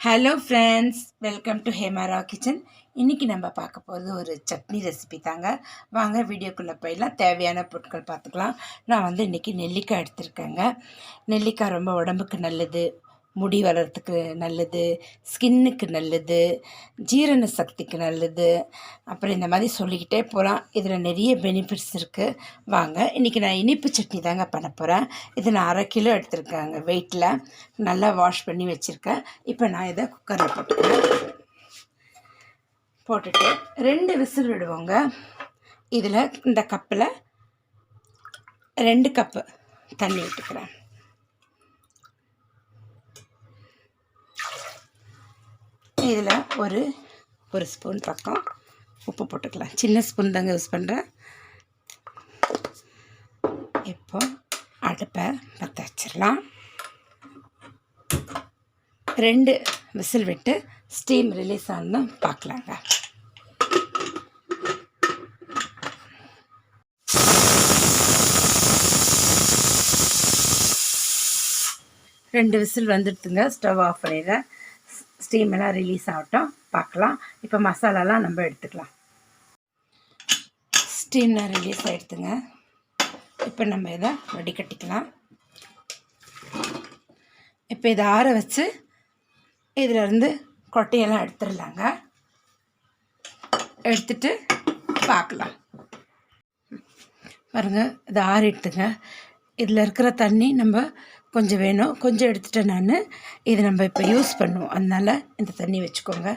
Hello friends welcome to Hemara kitchen இன்றைக்கி நம்ம பார்க்க போகிறது ஒரு சட்னி ரெசிபி தாங்க. வாங்க வீடியோக்குள்ளே போயிடலாம். தேவையான பொருட்கள் பார்த்துக்கலாம். நான் வந்து இன்றைக்கி நெல்லிக்காய் எடுத்திருக்கேங்க. நெல்லிக்காய் ரொம்ப உடம்புக்கு நல்லது. முடி வளர்கிறதுக்கு நல்லது ஸ்கின்னுக்கு நல்லது ஜீரண சக்திக்கு நல்லது. அப்புறம் இந்த மாதிரி சொல்லிக்கிட்டே போகலாம் இதில் நிறைய பெனிஃபிட்ஸ் இருக்குது வாங்க இன்றைக்கி நான் இனிப்பு சட்னி தாங்க பண்ண போகிறேன் இது நான் அரை கிலோ எடுத்திருக்கேங்க வெயிட்டில் நல்லா வாஷ் பண்ணி வச்சுருக்கேன். இப்போ நான் இதை குக்கரில் போட்டுக்கிறேன். போட்டுட்டு ரெண்டு விசில் விடுவோங்க. இதில் இந்த கப்பில் ரெண்டு கப்பு தண்ணி விட்டுக்கிறேன் இதில் ஒரு ஒரு ஸ்பூன் பக்கம் உப்பு போட்டுக்கலாம். சின்ன ஸ்பூன் தாங்க யூஸ் பண்ணுறேன் இப்போ அடுப்பை பற்ற வச்சிடலாம். ரெண்டு விசில் விட்டு ஸ்டீம் ரிலீஸ் ஆனதும் பார்க்கலாங்க. ரெண்டு விசில் வந்துடுதுங்க. ஸ்டவ் ஆஃப் பண்ணிடுறேன். ஸ்டீம் எல்லாம் ரிலீஸ் ஆகட்டும். பார்க்கலாம். இப்போ மசாலாலாம் நம்ம எடுத்துக்கலாம். ஸ்டீம்லாம் ரிலீஸ் ஆகிடுதுங்க இப்போ நம்ம இதை வடிகட்டிக்கலாம். இப்போ இதை ஆற வச்சு இதிலேருந்து கொட்டையெல்லாம் எடுத்துடலாங்க. எடுத்துட்டு பார்க்கலாம். பாருங்க இது ஆறிட்டுங்க இதில் இருக்கிற தண்ணி நம்ம கொஞ்சம் வேணும். கொஞ்சம் எடுத்துட்டேன் நான். இது நம்ம இப்போ யூஸ் பண்ணுவோம். அதனால் இந்த தண்ணி வச்சுக்கோங்க.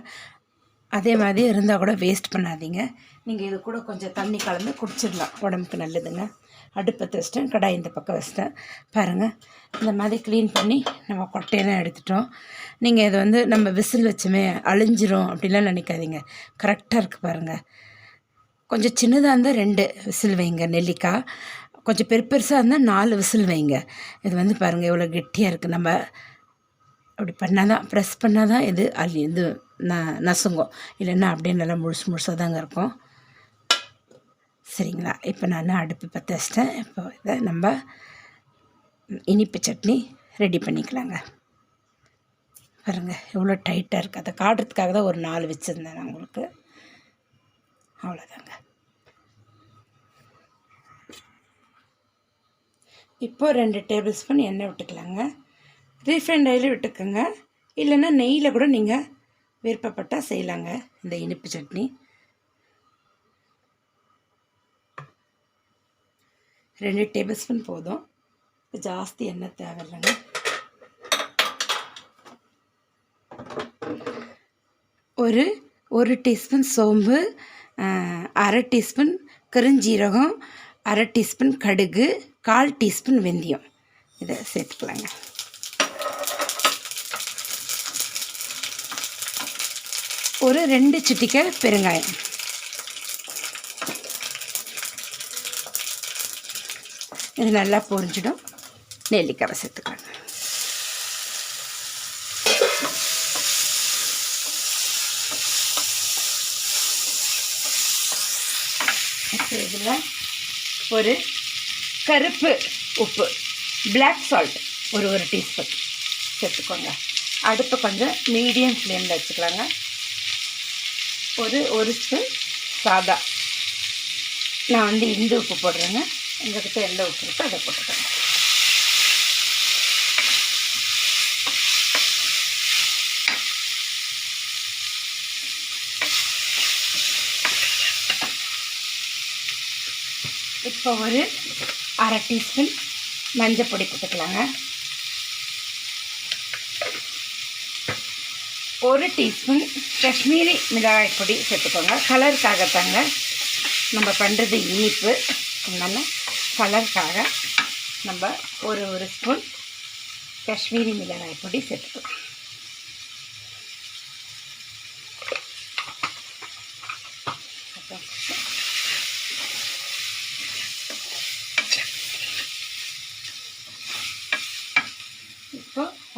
அதே மாதிரி இருந்தால் கூட வேஸ்ட் பண்ணாதீங்க. நீங்கள் இது கூட கொஞ்சம் தண்ணி கலந்து குடிச்சிடலாம். உடம்புக்கு நல்லதுங்க. அடுப்பத்தை வச்சிட்டேன் கடாய் இந்த பக்கம் வச்சிட்டேன். பாருங்கள் இந்த மாதிரி க்ளீன் பண்ணி நம்ம கொட்டையெல்லாம் எடுத்துட்டோம். நீங்கள் இது வந்து நம்ம விசில் வச்சுமே அழிஞ்சிரும் அப்படிலாம் நினைக்காதீங்க. கரெக்டாக இருக்குது பாருங்கள் கொஞ்சம் சின்னதாக இருந்தால் ரெண்டு. விசில் வைங்க. நெல்லிக்காய். கொஞ்சம் பெரு பெருசாக இருந்தால் நாலு விசில் வைங்க. இது வந்து பாருங்கள் எவ்வளோ கெட்டியாக இருக்குது நம்ம அப்படி பண்ணால் தான் ப்ரெஸ் பண்ணால் தான் இது அள்ளி இது ந நசுங்கும். இல்லைன்னா அப்படியே நல்லா முழுசு முழுசாக தாங்க இருக்கும். சரிங்களா? இப்போ நான் அடுப்பு பற்ற வச்சிட்டேன். இப்போ இதை நம்ம இனிப்பு சட்னி ரெடி பண்ணிக்கலாங்க. பாருங்கள் எவ்வளோ டைட்டாக இருக்குது அதை காட்டுறதுக்காக தான் ஒரு நாலு வச்சுருந்தேன் நான் உங்களுக்கு. அவ்வளோதாங்க. இப்போது ரெண்டு டேபிள் ஸ்பூன் எண்ணெய் விட்டுக்கலாங்க. ரீஃபைண்ட் ஆயில் விட்டுக்கோங்க. இல்லைன்னா நெய்யில் கூட நீங்கள் விருப்பப்பட்டால் செய்யலாங்க இந்த இனிப்பு சட்னி. ரெண்டு டேபிள் ஸ்பூன் போதும். ஜாஸ்தி எண்ணெய் தேவையில்லைங்க. ஒரு ஒரு டீஸ்பூன் சோம்பு அரை டீஸ்பூன் கருஞ்சீரகம் அரை டீஸ்பூன் கடுகு கால் டீஸ்பூன் வெந்தயம். இதை சேர்த்துக்கலாங்க. ஒரு ரெண்டு சிட்டிக்கை பெருங்காயம். இது நல்லா பொரிஞ்சிடும். நெல்லிக்காவை சேர்த்துக்கலாங்க இதில் ஒரு கருப்பு உப்பு பிளாக் சால்ட் ஒரு ஒரு டீஸ்பூன் சேர்த்துக்கோங்க. அடுப்பு கொஞ்சம் மீடியம் ஃப்ளேமில் வச்சுக்கலாங்க. ஒரு ஒரு ஸ்பூன் சாதா. நான் வந்து இந்து உப்பு போடுறேங்க. எங்கக்கிட்ட எந்த உப்பு இருக்கோ அதை போட்டுக்கோங்க. இப்போ ஒரு அரை டீஸ்பூன் மஞ்சள் பொடி போட்டுக்கலாங்க. ஒரு டீஸ்பூன் காஷ்மீரி மிளகாய் பொடி சேர்த்துக்கோங்க. கலருக்காகத்தாங்க நம்ம பண்ணுறது இனிப்பு. அதனால் கலருக்காக நம்ம ஒரு ஒரு ஸ்பூன் காஷ்மீரி மிளகாய் பொடி சேர்த்துக்கலாம்.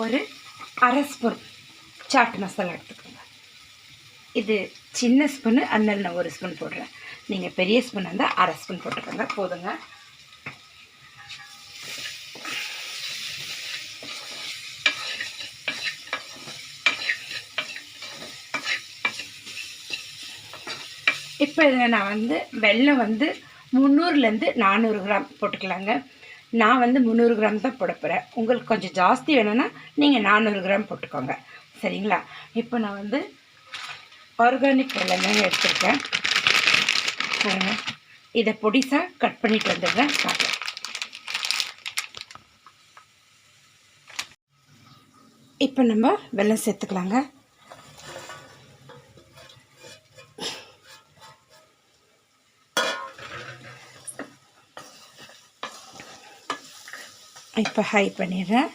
ஒரு அரை ஸ்பூன் சாட் மசாலா எடுத்துக்கோங்க. இது சின்ன ஸ்பூனு அதனால் நான் ஒரு ஸ்பூன் போடுறேன். நீங்கள் பெரிய ஸ்பூன் இருந்தால் அரை ஸ்பூன் போட்டுக்கோங்க போதுங்க. இப்போ இதில் நான் வந்து வெள்ளம் வந்து முந்நூறுலேருந்து நானூறு கிராம் போட்டுக்கலாங்க. நான் வந்து முந்நூறு கிராம் தான் போட போகிறேன் உங்களுக்கு கொஞ்சம் ஜாஸ்தி வேணும்னா நீங்கள் நானூறு கிராம் போட்டுக்கோங்க. சரிங்களா? இப்போ நான் வந்து ஆர்கானிக் வெள்ளம் எடுத்துருக்கேன். பாருங்கள் இதை பொடிசாக கட் பண்ணிட்டு வந்துடுறேன். பார்க்கலாம் இப்போ நம்ம வெல்லம் சேர்த்துக்கலாங்க. இப்போ ஹை பண்ணிடுறேன்.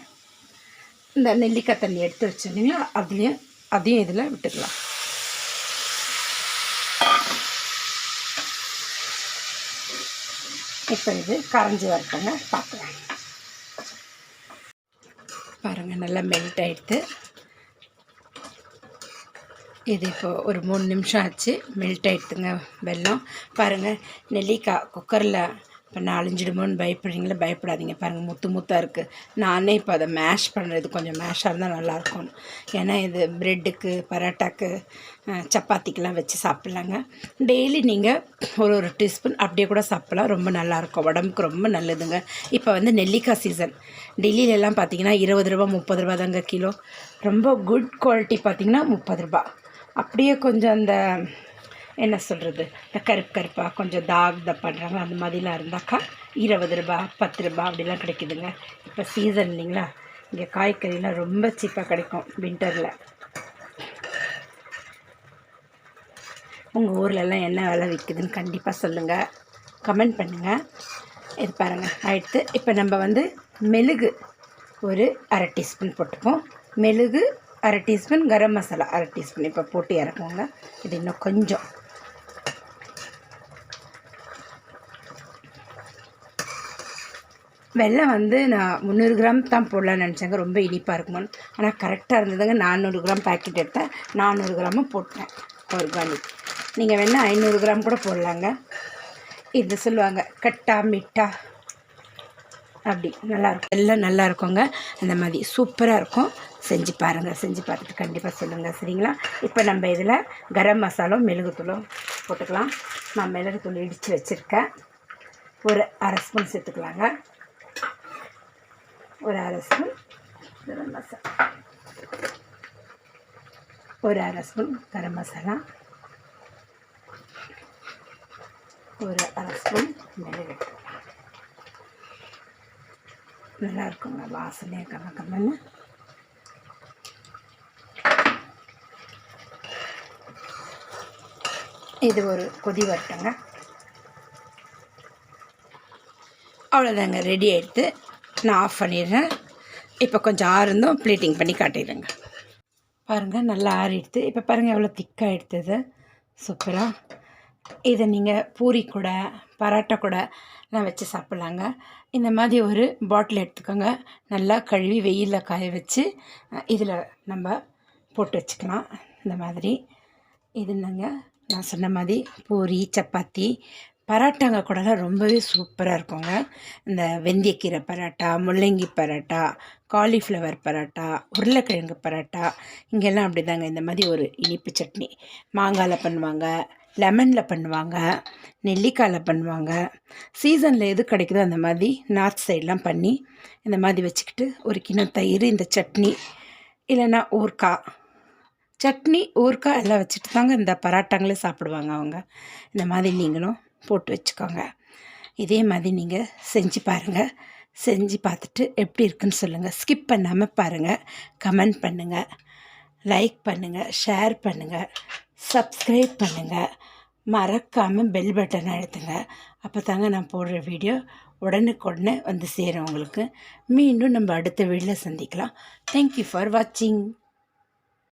இந்த நெல்லிக்காய் தண்ணி எடுத்து வச்சுருந்தீங்களா அதுலேயும் அதையும் இதில் விட்டுக்கலாம். இப்போ இது கரைஞ்சி வரட்டுங்க. பார்க்கலாம். பாருங்கள் நல்லா மெல்ட் ஆகிடுது இது இப்போ ஒரு மூணு நிமிஷம் ஆச்சு. மெல்ட் ஆகிடுதுங்க வெல்லம் பாருங்கள் நெல்லிக்காய் குக்கரில் இப்போ நாலஞ்சிடுமோன்னு பயப்படுறீங்களா? பயப்படாதீங்க. பாருங்கள் முத்து முத்தாக இருக்குது நானே இப்போ அதை மேஷ் பண்ணுறது கொஞ்சம் மேஷாக இருந்தால் நல்லாயிருக்கும் ஏன்னா இது ப்ரெட்டுக்கு பரோட்டாக்கு சப்பாத்திக்கெலாம் வச்சு சாப்பிட்லாங்க. டெய்லி நீங்கள் ஒரு ஒரு டீஸ்பூன் அப்படியே கூட சாப்பிட்லாம். ரொம்ப நல்லாயிருக்கும் உடம்புக்கு ரொம்ப நல்லதுங்க. இப்போ வந்து நெல்லிக்காய் சீசன் டெல்லியிலலாம் பார்த்தீங்கன்னா இருபது ரூபா முப்பது ரூபா தாங்க கிலோ. ரொம்ப குட் குவாலிட்டி பார்த்திங்கன்னா முப்பது ரூபா. அப்படியே கொஞ்சம் அந்த என்ன சொல்கிறது இந்த கருப்பு கருப்பாக கொஞ்சம் தாக் த பண்ணுறாங்க அந்த மாதிரிலாம் இருந்தாக்கா இருபது ரூபா பத்து ரூபா அப்படிலாம் கிடைக்குதுங்க. இப்போ சீசன் இல்லைங்களா? இங்கே காய்கறிலாம் ரொம்ப சீப்பாக கிடைக்கும் வின்டரில் உங்கள் ஊர்லலாம் என்ன விலை விற்குதுன்னு கண்டிப்பாக சொல்லுங்கள் கமெண்ட் பண்ணுங்கள் இது பாருங்கள் அடுத்து இப்போ நம்ம வந்து மெழுகு ஒரு அரை டீஸ்பூன் போட்டுப்போம் மெழுகு அரை டீஸ்பூன் கரம் மசாலா அரை டீஸ்பூன் இப்போ போட்டு இறக்குவோங்க. இது இன்னும் கொஞ்சம். வெள்ளை வந்து நான் முந்நூறு கிராம் தான் போடலான்னு நினச்சேங்க. ரொம்ப இனிப்பாக இருக்குமோன்னு ஆனால் கரெக்டாக இருந்ததுங்க. நானூறு கிராம் பாக்கெட் எடுத்தேன். நானூறு கிராமும் போட்டேன். ஆர்கானிக் நீங்கள் வேணால் ஐநூறு கிராம் கூட போடலாங்க. இது சொல்லுவாங்க கட்டா மிட்டா. அப்படி. நல்லாயிருக்கும் எல்லாம் நல்லா இருக்குங்க. அந்த மாதிரி சூப்பராக இருக்கும். செஞ்சு பாருங்கள் செஞ்சு பார்த்துட்டு கண்டிப்பாக சொல்லுங்கள் சரிங்களா? இப்போ நம்ம இதில் கரம் மசாலும் மிளகுத்தூளும் போட்டுக்கலாம். நான் மிளகுத்தூள் இடித்து வச்சுருக்கேன். ஒரு அரை ஸ்பூன் சேர்த்துக்கலாங்க. ஒரு அரை ஸ்பூன் கரம் மசாலா ஒரு அரை ஸ்பூன் கரம் மசாலா ஒரு அரை ஸ்பூன் மிளகு நல்லா இருக்குங்க வாசனையாக கம்ம கம்மன்னு இது ஒரு கொதி வரட்டுங்க அவ்வளோதாங்க ரெடி ஆகிடுது நான் ஆஃப் பண்ணிடுறேன். இப்போ கொஞ்சம் ஆறுந்தும் ப்ளீட்டிங் பண்ணி காட்டிடுங்க பாருங்கள் நல்லா ஆறிடுது. இப்போ பாருங்கள் எவ்வளோ திக்காக எடுத்தது சூப்பராக இதை நீங்கள் பூரி கூட பரோட்டா கூட எல்லாம் வச்சு சாப்பிட்லாங்க. இந்த மாதிரி ஒரு பாட்டில் எடுத்துக்கோங்க. நல்லா கழுவி வெயிலில் காய வச்சு இதில் நம்ம போட்டு வச்சுக்கலாம். இந்த மாதிரி. இது நாங்கள் நான் சொன்ன மாதிரி பூரி சப்பாத்தி பரோட்டாங்க கூடலாம் ரொம்பவே சூப்பராக இருக்குங்க. இந்த வெந்தயக்கீரை பரோட்டா முள்ளங்கி பரோட்டா காலிஃப்ளவர் பரோட்டா உருளைக்கிழங்கு பரோட்டா இங்கெல்லாம் அப்படி தாங்க இந்த மாதிரி ஒரு இனிப்பு சட்னி. மாங்காயில் பண்ணுவாங்க லெமனில் பண்ணுவாங்க நெல்லிக்காயில் பண்ணுவாங்க. சீசனில் எது கிடைக்குதோ அந்த மாதிரி நார்த் சைட்லாம் பண்ணி இந்த மாதிரி வச்சுக்கிட்டு ஒரு கிணம் தயிர் இந்த சட்னி இல்லைன்னா ஊறுகாய் சட்னி ஊறுகாய் எல்லாம் வச்சுட்டு தாங்க இந்த பராட்டாங்களே சாப்பிடுவாங்க அவங்க. இந்த மாதிரி நீங்களும் போட்டு வச்சுக்கோங்க. இதே மாதிரி நீங்கள் செஞ்சு பாருங்கள் செஞ்சு பார்த்துட்டு எப்படி இருக்குன்னு சொல்லுங்கள் ஸ்கிப் பண்ணாமல் பாருங்கள் கமெண்ட் பண்ணுங்கள் லைக் பண்ணுங்கள் ஷேர் பண்ணுங்கள் சப்ஸ்கிரைப் பண்ணுங்கள் மறக்காமல் பெல் பட்டனை அழுத்துங்க. அப்போ தாங்க நான் போடுற வீடியோ உடனுக்குடனே வந்து சேரும் உங்களுக்கு. மீண்டும் நம்ம அடுத்த வீடியோவில் சந்திக்கலாம். தேங்க்யூ ஃபார் வாட்சிங்